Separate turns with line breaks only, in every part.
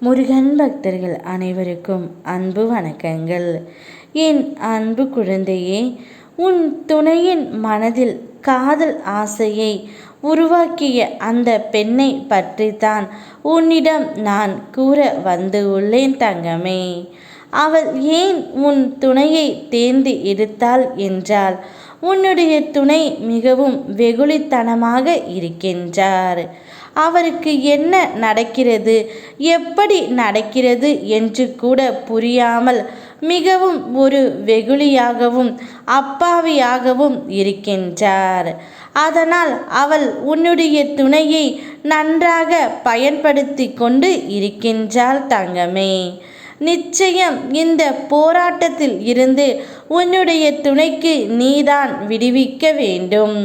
முருகன் பக்தர்கள் அனைவருக்கும் அன்பு வணக்கங்கள். என் அன்பு குழந்தையே உன் துணையின் மனதில் காதல் ஆசையை உருவாக்கிய அந்த பெண்ணை பற்றித்தான் உன்னிடம் நான் கூற வந்து உள்ளேன் தங்கமே. அவள் ஏன் உன் துணையை தேர்ந்து எடுத்தாள் என்றால் உன்னுடைய துணை மிகவும் வெகுளித்தனமாக இருக்கின்றார். அவருக்கு என்ன நடக்கிறது? எப்படி நடக்கிறது என்று கூட புரியாமல் மிகவும் ஒரு வெகுளியாகவும் அப்பாவியாகவும் இருக்கின்றார். அதனால் அவள் உன்னுடைய துணையை நன்றாக பயன்படுத்தி கொண்டு இருக்கின்றாள் தங்கமே. நிச்சயம் இந்த போராட்டத்தில் இருந்து உன்னுடைய துணைக்கு நீதான் விடுவிக்க வேண்டும்.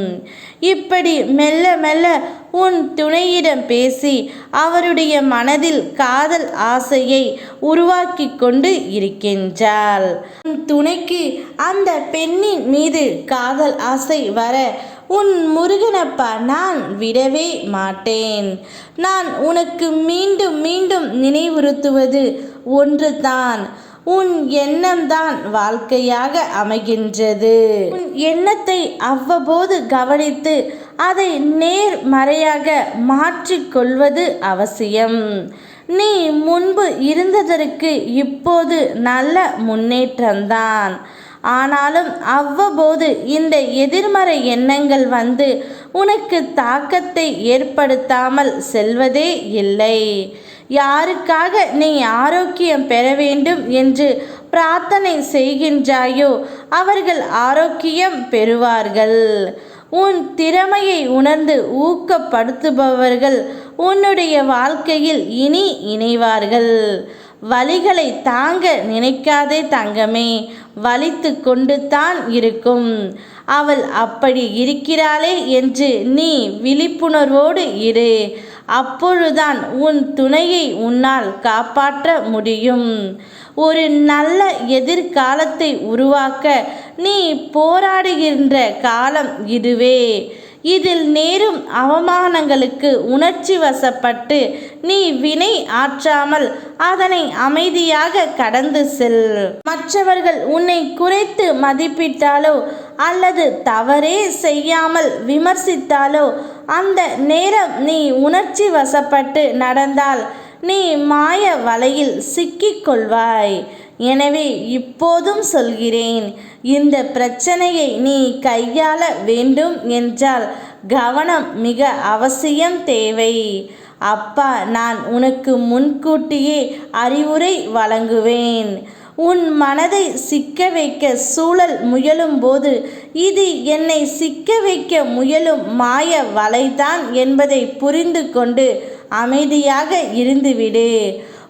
இப்படி மெல்ல மெல்ல உன் துணையிடம் பேசி அவருடைய மனதில் காதல் ஆசையை உருவாக்கி கொண்டு இருக்கின்றாள். உன் துணைக்கு அந்த பெண்ணின் மீது காதல் ஆசை வர உன் முருகனப்பா நான் விடவே மாட்டேன். நான் உனக்கு மீண்டும் மீண்டும் நினைவுறுத்துவது ஒன்றுதான். உன் எண்ணம்தான் வாழ்க்கையாக அமைகின்றது. உன் எண்ணத்தை அவ்வப்போது கவனித்து அதை நேர்மறையாக மாற்றிக்கொள்வது அவசியம். நீ முன்பு இருந்ததற்கு இப்போது நல்ல முன்னேற்றம்தான். ஆனாலும் அவ்வப்போது இந்த எதிர்மறை எண்ணங்கள் வந்து உனக்கு தாக்கத்தை ஏற்படுத்தாமல் செல்வதே இல்லை. யாருக்காக நீ ஆரோக்கியம் பெற வேண்டும் என்று பிரார்த்தனை செய்கின்றாயோ அவர்கள் ஆரோக்கியம் பெறுவார்கள். உன் திறமையை உணர்ந்து ஊக்கப்படுத்துபவர்கள் உன்னுடைய வாழ்க்கையில் இனி இணைவார்கள். வழிகளை தாங்க நினைக்காதே தங்கமே வலித்து கொண்டு தான் இருக்கும். அவள் அப்படி இருக்கிறாளே என்று நீ விழிப்புணர்வோடு இரு. அப்பொழுதுதான் உன் துணையை உன்னால் காப்பாற்ற முடியும். ஒரு நல்ல எதிர்காலத்தை உருவாக்க நீ போராடுகின்ற காலம் இதுவே. இதில் நேரும் அவமானங்களுக்கு உணர்ச்சி வசப்பட்டு நீ வினை ஆற்றாமல் அதனை அமைதியாக கடந்து செல். மற்றவர்கள் உன்னை குறைத்து மதிப்பிட்டாலோ அல்லது தவறே செய்யாமல் விமர்சித்தாலோ அந்த நேரம் நீ உணர்ச்சி வசப்பட்டு நடந்தால் நீ மாய வலையில் சிக்கிக்கொள்வாய் எனவே இப்போதும் சொல்கிறேன் இந்த பிரச்சனையை நீ கையாள வேண்டும் என்றால் கவனம் மிக அவசியம் தேவை. அப்பா நான் உனக்கு முன்கூட்டியே அறிவுரை வழங்குவேன். உன் மனதை சிக்க வைக்க சூழல் முயலும் போது இது என்னை சிக்க வைக்க முயலும் மாய வலைதான் என்பதை புரிந்து கொண்டு அமைதியாக இருந்துவிடு.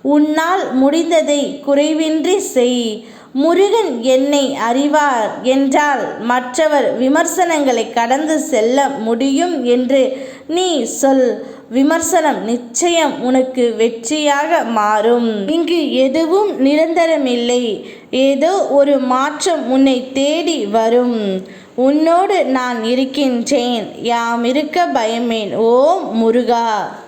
உன்னால் முடிந்ததை குறைவின்றி செய். முருகன் என்னை அறிவார் என்றால் மற்றவர் விமர்சனங்களை கடந்து செல்ல முடியும் என்று நீ சொல். விமர்சனம் நிச்சயம் உனக்கு வெற்றியாக மாறும். இங்கு எதுவும் நிரந்தரமில்லை. ஏதோ ஒரு மாற்றம் உன்னை தேடி வரும். உன்னோடு நான் இருக்கின்றேன். யாம் இருக்க பயமேன். ஓ முருகா!